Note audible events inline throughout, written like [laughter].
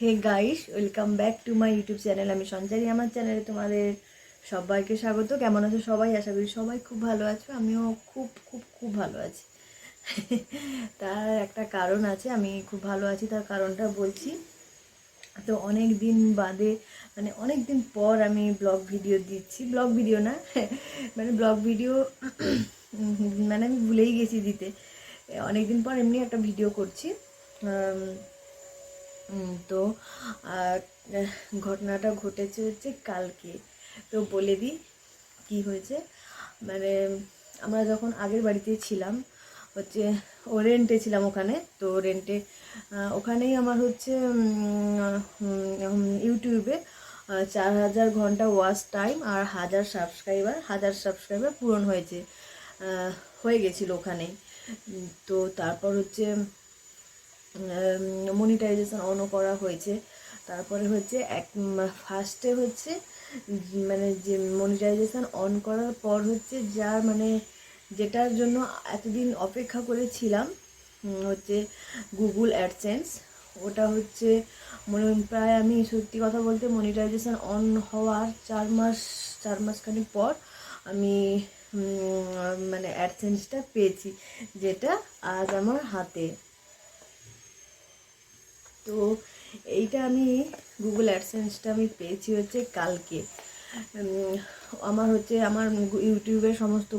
Hey guys welcome back to my YouTube channel আমি সঞ্চারী আমার চ্যানেলে তোমাদের সবাইকে স্বাগত। কেমন আছো সবাই? আশা করি সবাই খুব ভালো আছো। আমিও খুব খুব খুব ভালো আছি। [laughs] তার একটা কারণ আছে, আমি খুব ভালো আছি, তার কারণটা বলছি। তো অনেক দিন বাদে মানে অনেক দিন পর আমি ব্লগ ভিডিও দিচ্ছি। ব্লগ ভিডিও না [laughs] মানে ব্লগ ভিডিও [clears throat] মানে আমি ভুলেই গেছি দিতে। অনেক দিন পর এমনি একটা ভিডিও করছি। তো ঘটনাটা ঘটেছে হচ্ছে কালকে। তো বলে দিই কি হয়েছে। মানে আমরা যখন আগের বাড়িতে ছিলাম, হচ্ছে ও রেন্টে ছিলাম ওখানে। তো রেন্টে ওখানেই আমার হচ্ছে ইউটিউবে চার হাজার ঘণ্টা ওয়াচ টাইম আর হাজার সাবস্ক্রাইবার হাজার সাবস্ক্রাইবার পূরণ হয়েছে হয়ে গেছিল ওখানেই। তো তারপর হচ্ছে মনিটাইজেশন অনও করা হয়েছে। তারপরে হচ্ছে এক ফার্স্টে হচ্ছে মানে যে মনিটাইজেশন অন করার পর হচ্ছে যার মানে যেটার জন্য এতদিন অপেক্ষা করেছিলাম হচ্ছে গুগল অ্যাডসেন্স ওটা হচ্ছে মনে প্রায় আমি সত্যি কথা বলতে মনিটাইজেশন অন হওয়ার চার মাস, চার মাসখানি পর আমি মানে অ্যাডসেন্সটা পেয়েছি, যেটা আজ আমার হাতে। তো এইটা আমি গুগল অ্যাডসেন্সটা আমি পেয়েছি হচ্ছে কালকে। আমার হচ্ছে, আমার ইউটিউবের সমস্ত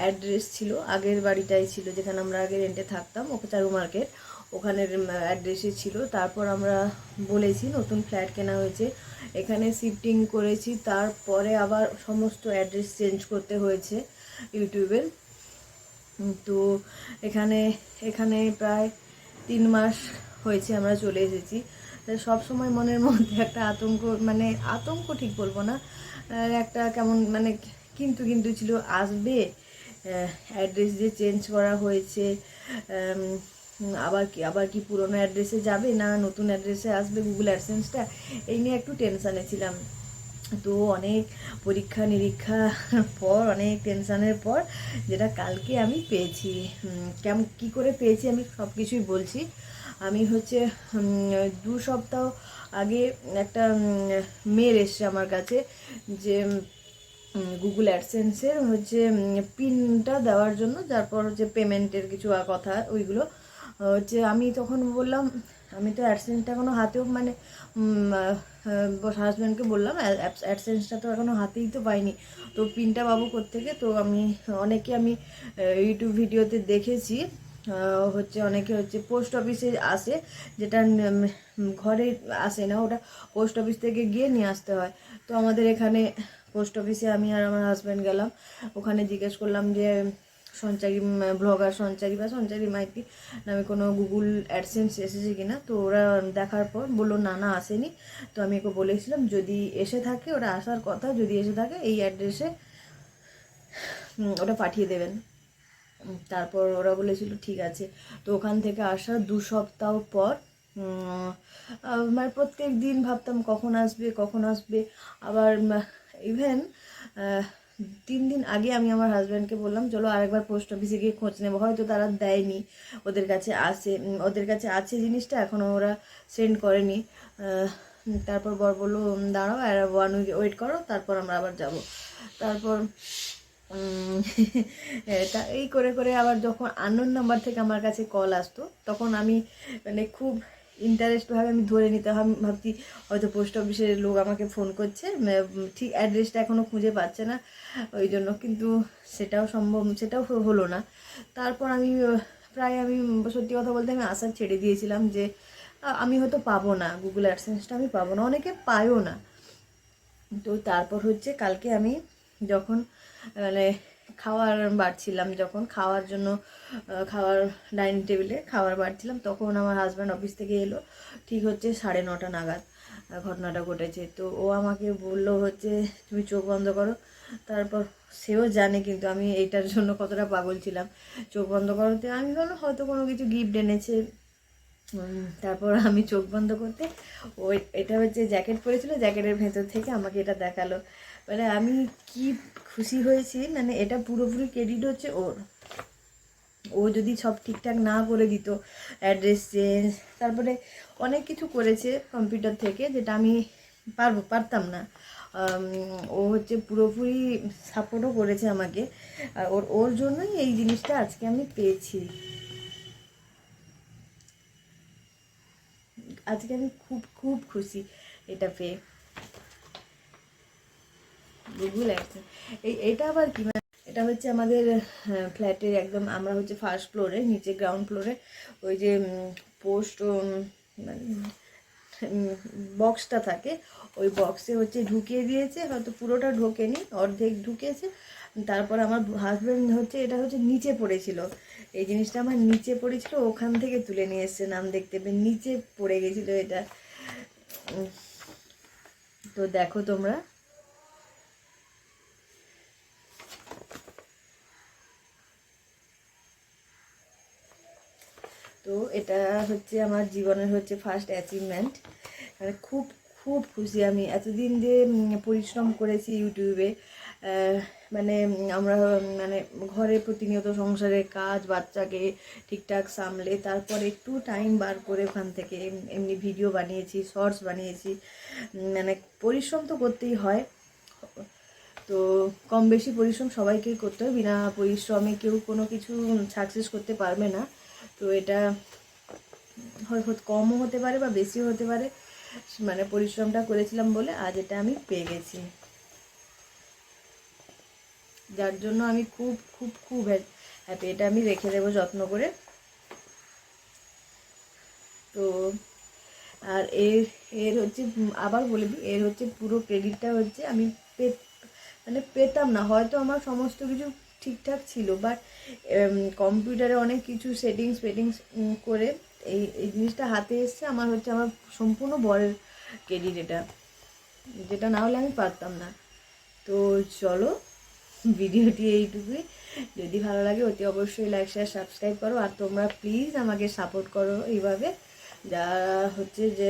অ্যাড্রেস ছিল। আগের বাড়িটাই ছিল যেখানে আমরা আগে রেন্টে থাকতাম, ওকে চারু মার্কেট। ওখানের অ্যাড্রেসে ছিল। তারপর আমরা বলেছি, নতুন ফ্ল্যাট কেনা হয়েছে। এখানে শিফটিং করেছি। তারপরে আবার সমস্ত অ্যাড্রেস চেঞ্জ করতে হয়েছে ইউটিউবের তো এখানে এখানে প্রায় তিন মাস হয়েছে, আমরা চলে এসেছি। সব সময় মনের মধ্যে একটা আতঙ্ক মানে আতঙ্ক ঠিক বলব না। একটা কেমন মানে কিন্তু কিন্তু ছিল, আসবে। অ্যাড্রেস যে চেঞ্জ করা হয়েছে। আবার কি আবার কি পুরোনো অ্যাড্রেসে যাবে না, নতুন অ্যাড্রেসে আসবে গুগল অ্যাডসেন্সটা এই নিয়ে একটু টেনশানে ছিলাম। তো অনেক পরীক্ষা নিরীক্ষা পর, অনেক টেনশানের পর, যেটা কালকে আমি পেয়েছি। কেমন, কী করে পেয়েছি আমি সব কিছুই বলছি। আমি হচ্ছে দু সপ্তাহ আগে একটা মেল এসছে আমার কাছে যে গুগল অ্যাডসেন্সের হচ্ছে পিনটা দেওয়ার জন্য তারপর হচ্ছে পেমেন্টের কিছু কথা, ওইগুলো। হচ্ছে আমি তখন বললাম, আমি তো অ্যাডসেন্সটা এখনও হাতেও মানে হাজব্যান্ডকে বললাম অ্যাডসেন্সটা তো এখনও হাতেই তো পাইনি। তো পিনটা পাবো কোত্থেকে? তো আমি, অনেকে আমি ইউটিউব ভিডিওতে দেখেছি। হচ্ছে অনেকে হচ্ছে পোস্ট অফিসে আসে, যেটা ঘরে আসে না, ওটা পোস্ট অফিস থেকে গিয়ে নিয়ে আসতে হয়। তো আমাদের এখানে পোস্ট অফিসে আমি আর আমার হাজব্যান্ড গেলাম। ওখানে জিজ্ঞেস করলাম যে, সঞ্চারী ব্লগার সঞ্চারী বা সঞ্চারী মাইতি নামে কোনো গুগল অ্যাডসেন্স এসেছে কি না তো ওরা দেখার পর বলল, না না, আসেনি। তো আমি ওকে বলেছিলাম, যদি এসে থাকে, ওটা আসার কথা, যদি এসে থাকে, এই অ্যাড্রেসে ওটা পাঠিয়ে দেবেন। তারপর ওরা বলেছিল, ঠিক আছে। তো ওখান থেকে আসার দু সপ্তাহ পর মানে প্রত্যেক দিন ভাবতাম কখন আসবে কখন আসবে। আবার ইভেন তিন দিন আগে আমি আমার হাজব্যান্ডকে বললাম, চলো আরেকবার পোস্ট অফিসে গিয়ে খোঁজ নেব। হয়তো তারা দেয়নি, ওদের কাছে আছে ওদের কাছে আছে জিনিসটা এখনও ওরা সেন্ড করেনি। তারপর বর বলল দাঁড়াও, আর ওয়ান উইক ওয়েট করো, তারপর আমরা আবার যাব। তারপর [laughs] তা এই করে করে আবার যখন আননোন নাম্বার থেকে আমার কাছে কল আসতো, তখন আমি মানে খুব ইন্টারেস্টভাবে আমি ধরে নিতে আমি ভাবছি, হয়তো পোস্ট অফিসের লোক আমাকে ফোন করছে ঠিক অ্যাড্রেসটা এখনও খুঁজে পাচ্ছে না, ওই জন্য কিন্তু সেটাও সম্ভব, সেটাও হলো না। তারপর আমি প্রায় আমি সত্যি কথা বলতে আমি আশা ছেড়ে দিয়েছিলাম যে আমি হয়তো পাবো না গুগল অ্যাডসেন্সটা আমি পাবো না, অনেকে পায়ও না। তো তারপর হচ্ছে কালকে আমি যখন মানে খাওয়ার বাড়ছিলাম যখন, খাওয়ার জন্য খাওয়ার ডাইনিং টেবিলে খাওয়ার বাড়ছিলাম, তখন আমার হাজব্যান্ড অফিস থেকে এলো, ঠিক হচ্ছে সাড়ে নটা নাগাদ ঘটনাটা ঘটেছে। তো ও আমাকে বলল হচ্ছে, তুমি চোখ বন্ধ করো। তারপর সেও জানে কিন্তু আমি এইটার জন্য কতটা পাগল ছিলাম। চোখ বন্ধ করতে আমি ভাবলাম হয়তো কোনো কিছু গিফট এনেছে। তারপর আমি চোখ বন্ধ করতে, ওই, এটা হচ্ছে জ্যাকেট পরেছিল জ্যাকেটের ভেতর থেকে আমাকে এটা দেখাল। মানে আমি কি খুশি হয়েছি মানে এটা পুরোপুরি ক্রেডিট হচ্ছে ওর। ও যদি সব ঠিকঠাক না করে দিত অ্যাড্রেস চেঞ্জ তারপরে অনেক কিছু করেছে কম্পিউটার থেকে যেটা আমি পারব, পারতাম না। ও হচ্ছে পুরোপুরি সাপোর্টও করেছে আমাকে। আর ওর ওর জন্যই এই জিনিসটা আজকে আমি পেয়েছি। আজকে আমি খুব খুব খুশি এটা পেয়ে। গুগল অ্যাডসেন্স এই, এটা আবার কি মানে এটা হচ্ছে আমাদের ফ্ল্যাটের একদম, আমরা হচ্ছে ফার্স্ট ফ্লোরে নিচে গ্রাউন্ড ফ্লোরে ওই যে পোস্ট বক্সটা থাকে, ওই বক্সে হচ্ছে ঢুকিয়ে দিয়েছে, হয়তো পুরোটা ঢোকেনি, অর্ধেক ঢুকেছে, তারপর আমার হাজব্যান্ড হচ্ছে, এটা হচ্ছে নিচে পড়েছিল। এই জিনিসটা আমার নিচে পড়েছিল, ওখান থেকে তুলে নিয়ে এসছে নাম দেখতে পেয়ে, নিচে পড়ে গেছিল এটা। তো দেখো তোমরা তো এটা হচ্ছে আমার জীবনের হচ্ছে ফার্স্ট অ্যাচিভমেন্ট মানে খুব খুব খুশি আমি। এতদিন যে পরিশ্রম করেছি ইউটিউবে মানে আমরা মানে ঘরে প্রতিনিয়ত সংসারে কাজ, বাচ্চাকে ঠিকঠাক সামলে, তারপর একটু টাইম বার করে ওখান থেকে এমনি ভিডিও বানিয়েছি শর্টস বানিয়েছি। মানে পরিশ্রম তো করতেই হয়। তো কম বেশি পরিশ্রম সবাইকেই করতে হয়। বিনা পরিশ্রমে কেউ কোনো কিছু সাকসেস করতে পারবে না। তো এটা কমও হতে পারে বা বেশিও হতে পারে মানে পরিশ্রমটা করেছিলাম বলে আজ এটা আমি পেয়ে গেছি। যার জন্য আমি খুব খুব খুব হ্যাপি এটা আমি রেখে দেবো যত্ন করে। তো আর এর এর হচ্ছে, আবার বলে দিই, এর হচ্ছে পুরো ক্রেডিটটা হচ্ছে আমি পে মানে পেতাম না। হয়তো আমার সমস্ত কিছু ঠিকঠাক ছিল বাট কম্পিউটারে অনেক কিছু সেটিংস ফেটিংস করে এই এই জিনিসটা হাতে এসছে, আমার হচ্ছে আমার সম্পূর্ণ বরের ক্রেডিট এটা। যেটা না হলে আমি পারতাম না। তো চলো, ভিডিওটি এইটুকুই। যদি ভালো লাগে, অতি অবশ্যই লাইক শেয়ার সাবস্ক্রাইব করো। আর তোমরা প্লিজ আমাকে সাপোর্ট করো এইভাবে। যা হচ্ছে যে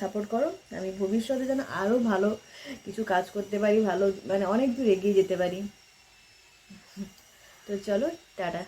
সাপোর্ট করো। আমি ভবিষ্যতে যেন আরও ভালো কিছু কাজ করতে পারি, ভালো মানে অনেক দূর এগিয়ে যেতে পারি। তো চলো, টাটা।